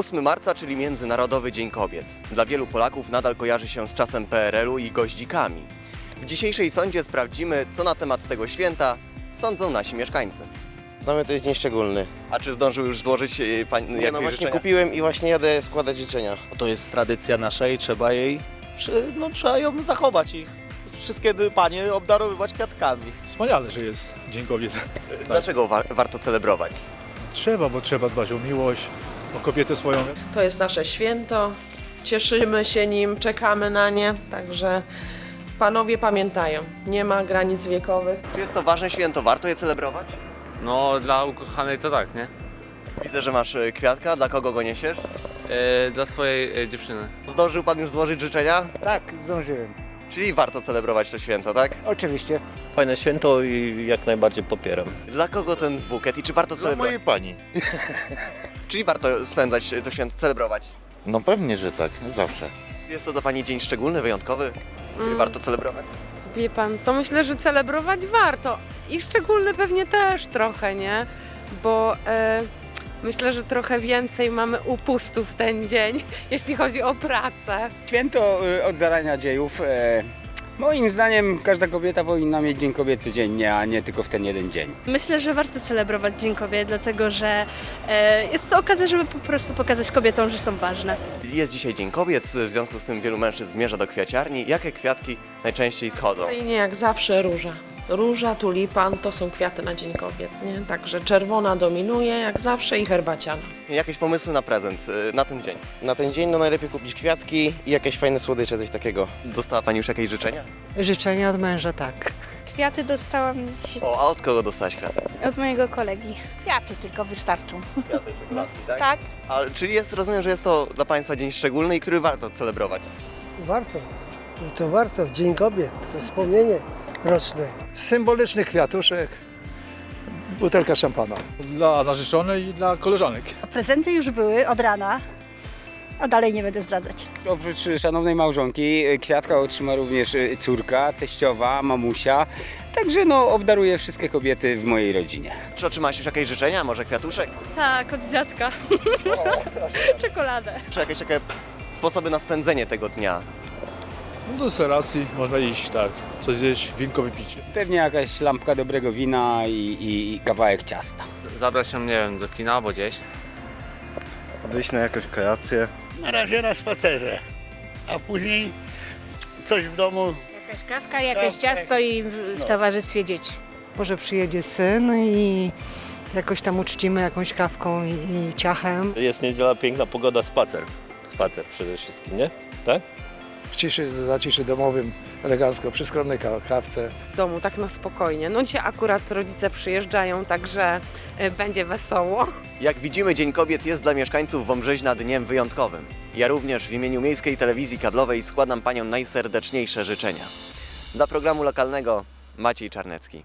8 marca, czyli Międzynarodowy Dzień Kobiet. Dla wielu Polaków nadal kojarzy się z czasem PRL-u i goździkami. W dzisiejszej sądzie sprawdzimy, co na temat tego święta sądzą nasi mieszkańcy. Dla mnie to jest dzień szczególny. A czy zdążył już złożyć e, pan Nie, jakieś no właśnie życzenia? kupiłem i właśnie jadę składać życzenia. To jest tradycja nasza i trzeba jej, przy- no, trzeba ją zachować i wszystkie panie obdarowywać kwiatkami. Wspaniale, że jest Dzień Kobiet. Dlaczego wa- warto celebrować? Trzeba, bo trzeba dbać o miłość, o kobietę swoją. To jest nasze święto, cieszymy się nim, czekamy na nie, także panowie pamiętają, nie ma granic wiekowych. Czy jest to ważne święto? Warto je celebrować? No, dla ukochanej to tak, nie? Widzę, że masz e, kwiatka. Dla kogo go niesiesz? E, dla swojej e, dziewczyny. Zdążył pan już złożyć życzenia? Tak, zdążyłem. Czyli warto celebrować to święto, tak? Oczywiście. Fajne święto i jak najbardziej popieram. Dla kogo ten bukiet i czy warto Dla celebrować? mojej pani. Czyli warto spędzać to święto, celebrować? No pewnie, że tak, zawsze. Jest to dla Pani dzień szczególny, wyjątkowy, który Mm. warto celebrować? Wie pan co, myślę, że celebrować warto. I szczególny pewnie też trochę, nie? Bo e, myślę, że trochę więcej mamy upustów w ten dzień, jeśli chodzi o pracę. Święto y, od zarania dziejów. e, Moim zdaniem każda kobieta powinna mieć Dzień Kobiecy dziennie, a nie tylko w ten jeden dzień. Myślę, że warto celebrować Dzień Kobiet, dlatego że e, jest to okazja, żeby po prostu pokazać kobietom, że są ważne. Jest dzisiaj Dzień Kobiet, w związku z tym wielu mężczyzn zmierza do kwiaciarni. Jakie kwiatki najczęściej schodzą? Tradycyjnie jak zawsze róża. Róża, tulipan to są kwiaty na Dzień Kobiet, nie? Także czerwona dominuje jak zawsze i herbaciana. Jakieś pomysły na prezent y, na ten dzień? Na ten dzień no najlepiej kupić kwiatki i jakieś fajne słodycze, coś takiego. Dostała Pani już jakieś życzenia? Życzenia od męża, tak. Kwiaty dostałam O, a od kogo dostałaś kwiaty? od mojego kolegi. Kwiaty tylko wystarczą. Kwiaty, czekoladki, tak? Tak. A, czyli jest, rozumiem, że jest to dla Państwa dzień szczególny i który warto celebrować. Warto. I to warto. Dzień Kobiet. To wspomnienie roczne. Symboliczny kwiatuszek, butelka szampana. Dla narzeczonej i dla koleżanek. Prezenty już były od rana, a dalej nie będę zdradzać. Oprócz szanownej małżonki, kwiatka otrzyma również y, córka, teściowa, mamusia. Także no, obdaruję wszystkie kobiety w mojej rodzinie. Czy otrzymałaś już jakieś życzenia? Może kwiatuszek? Tak, od dziadka. Czekoladę. Czy jakieś takie sposoby na spędzenie tego dnia? No do seracji można iść, tak, coś zjeść, winko wypić. Pewnie jakaś lampka dobrego wina i, i, i kawałek ciasta. Zabrać ją, nie wiem, do kina albo gdzieś. Wyjść na jakąś kreację. Na razie na spacerze, a później coś w domu. Jakaś kawka, jakieś ciasto i w, w towarzystwie dzieci. Może przyjedzie syn i jakoś tam uczcimy jakąś kawką i, i ciachem. Jest niedziela, piękna pogoda, spacer. Spacer przede wszystkim, nie? Tak? W ciszy, za ciszy domowym, elegancko, przy skromnej ka- kawce. W domu tak na spokojnie. No dzisiaj akurat rodzice przyjeżdżają, także e, będzie wesoło. Jak widzimy, Dzień Kobiet jest dla mieszkańców Wąbrzeźna dniem wyjątkowym. Ja również w imieniu Miejskiej Telewizji Kablowej składam Paniom najserdeczniejsze życzenia. Dla programu lokalnego Maciej Czarnecki.